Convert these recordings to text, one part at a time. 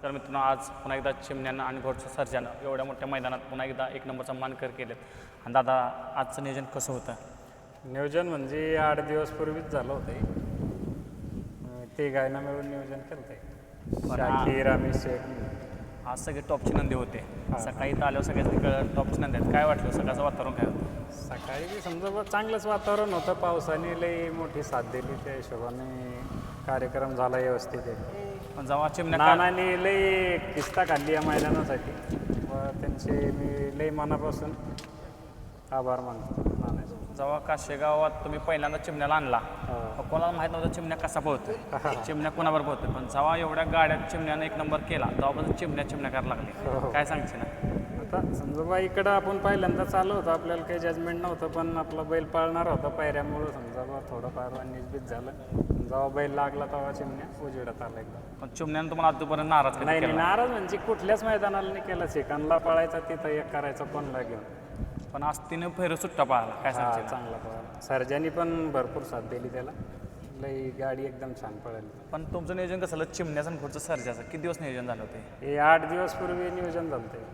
नमस्कार मित्रांनो आज पुन्हा एकदा चिमण्यानं आणि घोडचं सर्जानं एवढ्या मोठ्या मैदानात पुन्हा एकदा एक नंबरचा मानकर केलेत. आणि दादा आजचं नियोजन कसं होतं? नियोजन म्हणजे आठ दिवस पूर्वीच झालं होतं ते गायना मिळून नियोजन केलं होतं शाकीर आम्ही शेख. आज सगळे टॉपचे नंदी होते. सकाळी इथं आल्यावर सगळ्यांनी कळलं टॉपचे नंदी आहेत. काय वाटलं? सकाळचं वातावरण काय होतं? सकाळी समजा चांगलंच वातावरण होतं. पावसाने लई मोठी साथ दिली त्या हिशोबाने. कार्यक्रम झाला व्यवस्थित आहे. पण जेव्हा चिमण्या नानाने लई किस्ता काढली या मैदानासाठी. व त्यांचे मी लई मनापासून आभार मानतो. जेव्हा काशेगावात तुम्ही पहिल्यांदा चिमण्याला आणला हा. कोणाला माहीत नव्हतं चिमण्या कसा पोहतोय चिमण्या कोणावर पोहतोय पण जेव्हा एवढ्या गाड्यात चिमण्यानं एक नंबर केला तेव्हापासून चिमण्या चिमण्या करायला हो, लागली. हो. काय सांगते ना आता समजा बा इकडं आपण पहिल्यांदा चालू होतं आपल्याला काही जजमेंट नव्हतं पण आपला बैल पाळणार होता पायऱ्यामुळं. समजा बा थोडंफार निष्बित झालं. जेव्हा बैल लागला तेव्हा चिमण्या उजेडात आला एकदम. पण चिमण्यानं तुम्हाला आजपर्यंत नाराज नाही नाराज म्हणजे कुठल्याच मैदानाला नाही केला. सेकंदला पळायचा तिथं एक करायचा कोणला घेऊन. पण आज तिने फेर सुट्टा पाहिला काय हा सांगते चांगला पळाला. सर्जानी पण भरपूर साथ दिली त्याला. लई गाडी एकदम छान पळाली. पण तुमचं नियोजन कसं? झालं चिमण्याचं आणि घोडचं सर्जाचं. किती दिवस नियोजन झालं होते हे? आठ दिवस पूर्वी नियोजन झालं ते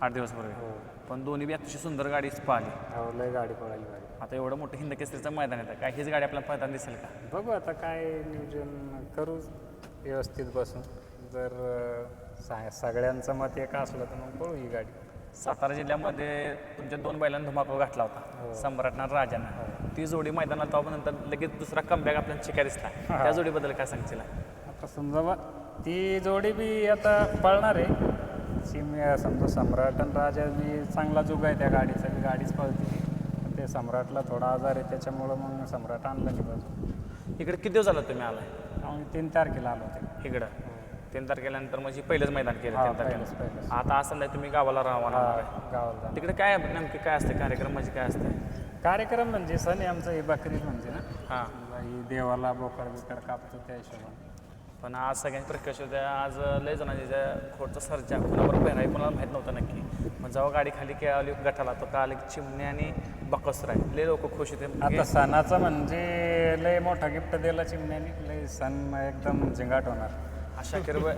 आठ दिवस पूर्वी. हो. पण दोन्ही बी अतिशय सुंदर गाडी पाहिली हो लय गाडी पळाली गाडी आता एवढं मोठं हिंद केसरीचं मैदान येतं काय हीच गाडी आपल्याला पळताना दिसेल का? बघू आता काय नियोजन करू व्यवस्थित बसून. जर अं, सा- सगळ्यांचं मत एक असलं तर मग पळू ही गाडी. सातारा जिल्ह्यामध्ये तुमच्या दोन बैलांना धुमाकूळ घातला होता सम्राटना राजानं. ती जोडी मैदानात तेव्हा नंतर लगेच दुसरा कमबॅक आपल्याला शिकाय दिसला. त्या जोडीबद्दल काय सांगशील? आता समजा बा ती जोडी बी आता पळणार आहे. सिम समजा सम्राट आणि राजा बी चांगला जुग आहे त्या गाडीचा बी गाडीच पळते ते सम्राटला थोडा आजार आहे त्याच्यामुळं मग सम्राट आणला नाही बाजू इकडे किती दिवस झालं तुम्ही आलाय? आम्ही तीन तारखेला आलो होते. इकडं. तीन तारखेल्यानंतर म्हणजे पहिलंच मैदान केलं तीन तारखेला. आता असं नाही तुम्ही गावाला राहणार आहे गावाला. तिकडे काय नेमके काय असते? कार्यक्रम म्हणजे काय असते? कार्यक्रम म्हणजे सण आहे आमचा हे बकरीद म्हणजे ना. हां. ही देवाला बोकड बिकड कापतो त्या हिशोबाने. पण आज सगळ्यांची प्रकाश होत्या आज लय जणांनी ज्या खोडचा सर्जा कोणाबरोबर पेहराय कोणाला माहीत नव्हतं नक्की. मग जेव्हा गाडी खाली खेळाली गटाला तो का आले चिमणे आणि बकसर लय लोक खुश होते. आता सणाचा म्हणजे लय मोठा गिफ्ट दिला चिमण्याने. लय सण एकदम झिंगाट होणार. अशा किरवळ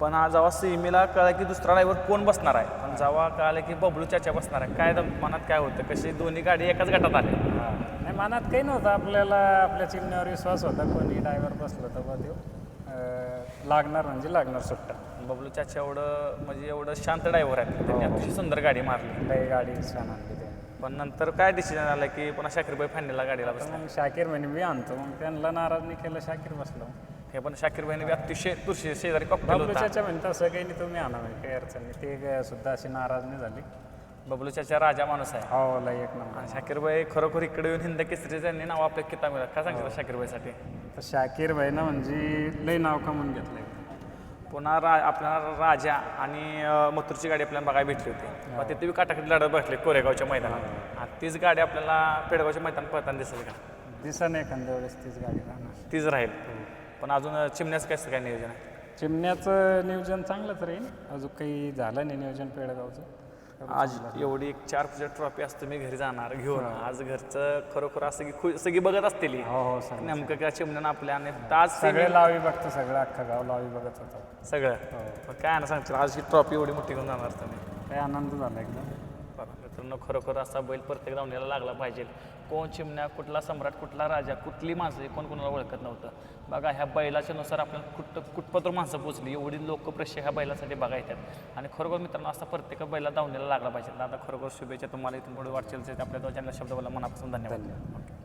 पण आज जेव्हा सीमेला कळलं की दुसरा ड्रायव्हर कोण बसणार आहे? पण जेव्हा कळालं की बबलू चाचा बसणार आहे काय दम- मनात काय होतं? कशी दोन्ही गाडी एकाच गटात आल्या नाही मनात काही नव्हतं. आपल्याला आपल्या चिमण्यावर विश्वास होता. कोणी ड्रायव्हर बसलं तर बा देऊ अं, लागणार म्हणजे लागणार सुट्टा. बबलू चाचा एवढं म्हणजे एवढं शांत ड्रायव्हर आहे त्यांनी अतिशय सुंदर गाडी मारली. लय गाडी छान आणली ते पण नंतर काय डिसिजन आलं की पुन्हा शाकीरबाई फांडीला गाडीला बसला मग शाकीर म्हणे मी आणतो. मग त्यांना नाराज नाही केलं शाकीर बसलो. हे पण शाकीरबाईने बी अतिशय तुळशी शेजारी कॉकटेल होता. म्हणता असं काही नाही तुम्ही आणा म्हणे काही अडचण नाही. ते काय सुद्धा अशी नाराज नाही झाली. बबलू चाचा राजा माणूस आहे. हो लय एक नंबर. आणि शाकीरबाई खरोखर इकडे येऊन हिंद केसरी त्यांनी नाव आपल्या किताब मिळालं. काय सांगितलं शाकीरबाईसाठी? तर शाकीर भाई ना म्हणजे लय नाव कमवून घेतलंय. पुन्हा रा आपल्याला राजा आणि अं, मथुरची गाडी आपल्याला बघायला भेटली होती. मग तिथे बी काटाकटी लढत बसले कोरेगावच्या मैदानात. आणि तीच गाडी आपल्याला पेडगावच्या मैदानात पळताना दिसेल का? दिसा नाही एखाद्या वेळेस तीच गाडी राहणार. तीच राहील. पण अजून चिमण्याचं कसं काय नियोजन आहे? चिमण्याचं नियोजन चांगलंच राहील अजून काही झालं नाही नियोजन पेडगावचं. आज एवढी एक चार पूजा ट्रॉफी असते मी घरी जाणार घेऊन. आज घरचं खरोखर असं की खुश सगळी बघत असतील हो. हो सगळं नेमकं काय चिमण्यानं आपल्या आणि आज सगळे लावी बघतो सगळं अख्खं गाव लावी बघत होतं. सगळं? हो. पण काय ना सांगतील आज ही ट्रॉफी एवढी मोठी घेऊन जाणार तुम्ही. काही आनंद झाला एकदम. मित्रांनो खरोखर असा बैल प्रत्येक धावण्याला लागला पाहिजे. कोण चिमण्या कुठला सम्राट कुठला राजा कुठली माणसं कोण कोणाला ओळखत नव्हतं. बघा ह्या बैलाच्या नुसार आपल्याला कुठ कुठपत्र माणसं पोचली एवढी लोकप्रिय ह्या बैलासाठी बघा येतात. आणि खरोखर मित्रांनो असा प्रत्येक बैला धावण्याला लागला पाहिजे. आता खरोखर शुभेच्छा तुम्हाला. इथून पुढे वाटचेल आपल्या दोघांना शब्द बोला. मनापासून धन्यवाद.